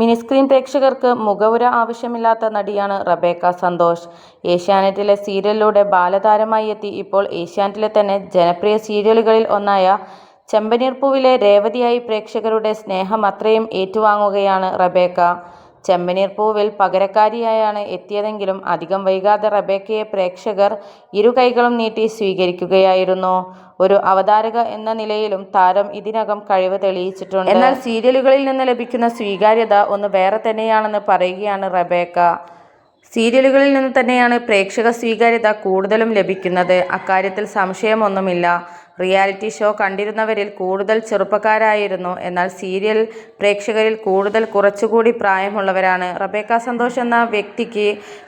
Mini screen പ്രേക്ഷകർക്ക് മുഖവുര ആവശ്യമില്ലാത്ത നടിയാണ് റബേക്ക സന്തോഷ്. ഏഷ്യാനെറ്റിലെ സീരിയലിലൂടെ ബാലതാരമായി എത്തി ഇപ്പോൾ ഏഷ്യാനെറ്റിലെ തന്നെ ജനപ്രിയ സീരിയലുകളിൽ ഒന്നായ ചെമ്പനീർപ്പൂവിലെ രേവതിയായി പ്രേക്ഷകരുടെ സ്നേഹം അത്രയും ഏറ്റുവാങ്ങുകയാണ് റബേക്ക. ചെമ്പനീർപ്പൂവിൽ പകരക്കാരിയായാണ് എത്തിയതെങ്കിലും അധികം വൈകാതെ റബേക്കയെ പ്രേക്ഷകർ ഇരുകൈകളും നീട്ടി സ്വീകരിക്കുകയായിരുന്നു. ഒരു അവതാരക എന്ന നിലയിലും താരം ഇതിനകം കഴിവ് തെളിയിച്ചിട്ടുണ്ട്. എന്നാൽ സീരിയലുകളിൽ നിന്ന് ലഭിക്കുന്ന സ്വീകാര്യത ഒന്ന് വേറെ തന്നെയാണെന്ന് പറയുകയാണ് റബേക്ക. സീരിയലുകളിൽ നിന്ന് തന്നെയാണ് പ്രേക്ഷക സ്വീകാര്യത കൂടുതലും ലഭിക്കുന്നത്. അക്കാര്യത്തിൽ സംശയമൊന്നുമില്ല. റിയാലിറ്റി ഷോ കണ്ടിരുന്നവരിൽ കൂടുതൽ ചെറുപ്പക്കാരായിരുന്നു. എന്നാൽ സീരിയൽ പ്രേക്ഷകരിൽ കൂടുതൽ കുറച്ചുകൂടി പ്രായമുള്ളവരാണ്. റബേക്ക സന്തോഷ് എന്ന വ്യക്തിക്ക്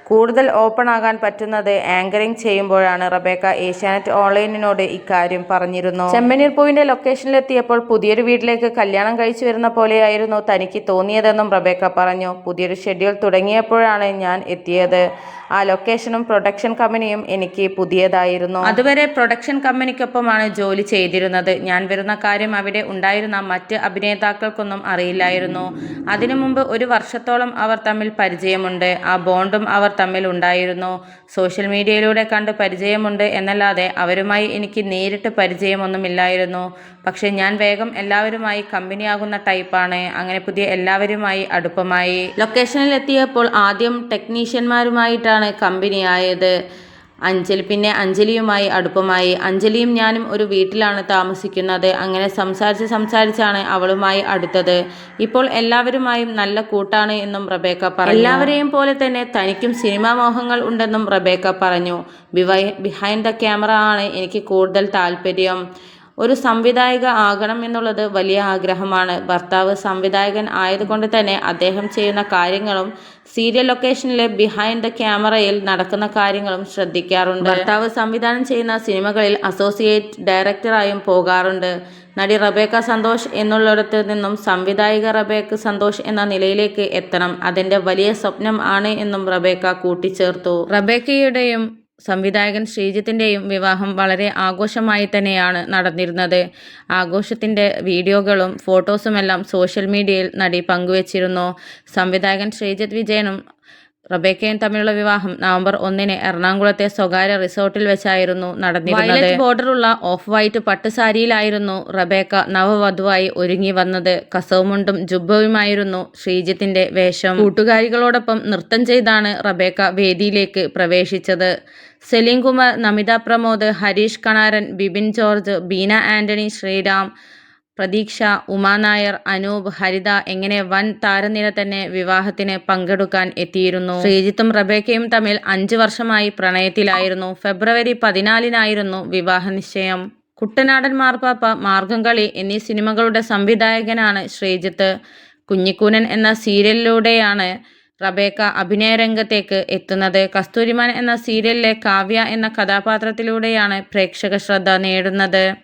കൂടുതൽ ഓപ്പൺ ആകാൻ പറ്റുന്നത് ആങ്കറിങ് ചെയ്യുമ്പോഴാണ്. റബേക്ക ഏഷ്യാനെറ്റ് ഓൺലൈനിനോട് ഇക്കാര്യം പറഞ്ഞിരുന്നു. ചെമ്മനീർ പൂവിന്റെ ലൊക്കേഷനിലെത്തിയപ്പോൾ പുതിയൊരു വീട്ടിലേക്ക് കല്യാണം കഴിച്ചു വരുന്ന പോലെയായിരുന്നു തനിക്ക് തോന്നിയതെന്നും റബേക്ക പറഞ്ഞു. പുതിയൊരു ഷെഡ്യൂൾ തുടങ്ങിയപ്പോഴാണ് ഞാൻ എത്തിയത്. ആ ലൊക്കേഷനും പ്രൊഡക്ഷൻ കമ്പനിയും എനിക്ക് പുതിയതായിരുന്നു. അതുവരെ പ്രൊഡക്ഷൻ കമ്പനിക്കൊപ്പമാണ് ജോലി ചെയ്തിരുന്നത്. ഞാൻ വരുന്ന കാര്യം അവിടെ ഉണ്ടായിരുന്ന മറ്റ് അഭിനേതാക്കൾക്കൊന്നും അറിയില്ലായിരുന്നു. അതിനു മുമ്പ് ഒരു വർഷത്തോളം അവർ തമ്മിൽ പരിചയമുണ്ട്. ആ ബോണ്ടും അവർ തമ്മിൽ ഉണ്ടായിരുന്നു. സോഷ്യൽ മീഡിയയിലൂടെ കണ്ട് പരിചയമുണ്ട് എന്നല്ലാതെ അവരുമായി എനിക്ക് നേരിട്ട് പരിചയമൊന്നുമില്ലായിരുന്നു. പക്ഷെ ഞാൻ വേഗം എല്ലാവരുമായി കമ്പനിയാകുന്ന ടൈപ്പാണ്. അങ്ങനെ പുതിയ എല്ലാവരുമായി അടുപ്പമായി. ലൊക്കേഷനിൽ എത്തിയപ്പോൾ ആദ്യം ടെക്നീഷ്യന്മാരുമായിട്ടാണ് കമ്പനിയായത്. അഞ്ജലി പിന്നെ അഞ്ജലിയുമായി അടുപ്പമായി. അഞ്ജലിയും ഞാനും ഒരു വീട്ടിലാണ് താമസിക്കുന്നത്. അങ്ങനെ സംസാരിച്ച് സംസാരിച്ചാണ് അവളുമായി അടുത്തത്. ഇപ്പോൾ എല്ലാവരുമായും നല്ല കൂട്ടാണ് എന്നും റബേക്ക പറഞ്ഞു. എല്ലാവരെയും പോലെ തന്നെ തനിക്കും സിനിമാ മോഹങ്ങൾ ഉണ്ടെന്നും റബേക്ക പറഞ്ഞു. ബിവൈ ബിഹൈൻഡ് ദ ക്യാമറ ആണ് എനിക്ക് കൂടുതൽ താൽപര്യം. ഒരു സംവിധായിക ആകണം എന്നുള്ളത് വലിയ ആഗ്രഹമാണ്. ഭർത്താവ് സംവിധായകൻ ആയതുകൊണ്ട് തന്നെ അദ്ദേഹം ചെയ്യുന്ന കാര്യങ്ങളും സീരിയൽ ലൊക്കേഷനിലെ ബിഹൈൻഡ് ദ ക്യാമറയിൽ നടക്കുന്ന കാര്യങ്ങളും ശ്രദ്ധിക്കാറുണ്ട്. ഭർത്താവ് സംവിധാനം ചെയ്യുന്ന സിനിമകളിൽ അസോസിയേറ്റ് ഡയറക്ടറായും പോകാറുണ്ട്. നടി റബേക്ക സന്തോഷ് എന്നുള്ളിടത്ത് നിന്നും സംവിധായിക റബേക്ക സന്തോഷ് എന്ന നിലയിലേക്ക് എത്തണം അതിന്റെ വലിയ സ്വപ്നം ആണ് എന്നും റബേക്ക കൂട്ടിച്ചേർത്തു. റബേക്കയുടെയും സംവിധായകൻ ശ്രീജിത്തിന്റെയും വിവാഹം വളരെ ആഘോഷമായി തന്നെയാണ് നടന്നിരുന്നത്. ആഘോഷത്തിന്റെ വീഡിയോകളും ഫോട്ടോസുമെല്ലാം സോഷ്യൽ മീഡിയയിൽ നടി പങ്കുവച്ചിരുന്നു. സംവിധായകൻ ശ്രീജിത്ത് വിജയനും റബേക്കയും തമ്മിലുള്ള വിവാഹം നവംബർ ഒന്നിന് എറണാകുളത്തെ സ്വകാര്യ റിസോർട്ടിൽ വെച്ചായിരുന്നു നടന്നിരുന്നത്. വയലറ്റ് ബോർഡറുള്ള ഓഫ് വൈറ്റ് പട്ടുസാരിയിലായിരുന്നു റബേക്ക നവവധുവായി ഒരുങ്ങി വന്നത്. കസവുമുണ്ടും ജുബ്ബവുമായിരുന്നു ശ്രീജിത്തിന്റെ വേഷം. കൂട്ടുകാരികളോടൊപ്പം നൃത്തം ചെയ്താണ് റബേക്ക വേദിയിലേക്ക് പ്രവേശിച്ചത്. സലീം കുമാർ, നമിത പ്രമോദ്, ഹരീഷ് കണാരൻ, ബിബിൻ ജോർജ്, ബീന ആന്റണി, ശ്രീറാം, പ്രതീക്ഷ, ഉമാനായർ അനൂപ്, ഹരിത എങ്ങനെ വൻ താരനിര തന്നെ വിവാഹത്തിന് പങ്കെടുക്കാൻ എത്തിയിരുന്നു. ശ്രീജിത്തും റബേക്കയും തമ്മിൽ അഞ്ചു വർഷമായി പ്രണയത്തിലായിരുന്നു. ഫെബ്രുവരി പതിനാലിനായിരുന്നു വിവാഹ നിശ്ചയം. കുട്ടനാടൻ മാർപ്പാപ്പ, മാർഗംകളി എന്നീ സിനിമകളുടെ സംവിധായകനാണ് ശ്രീജിത്ത്. കുഞ്ഞിക്കൂനൻ എന്ന സീരിയലിലൂടെയാണ് റബേക്ക അഭിനയരംഗത്തേക്ക് എത്തുന്നത്. കസ്തൂരിമാൻ എന്ന സീരിയലിലെ കാവ്യ എന്ന കഥാപാത്രത്തിലൂടെയാണ് പ്രേക്ഷക ശ്രദ്ധ നേടുന്നത്.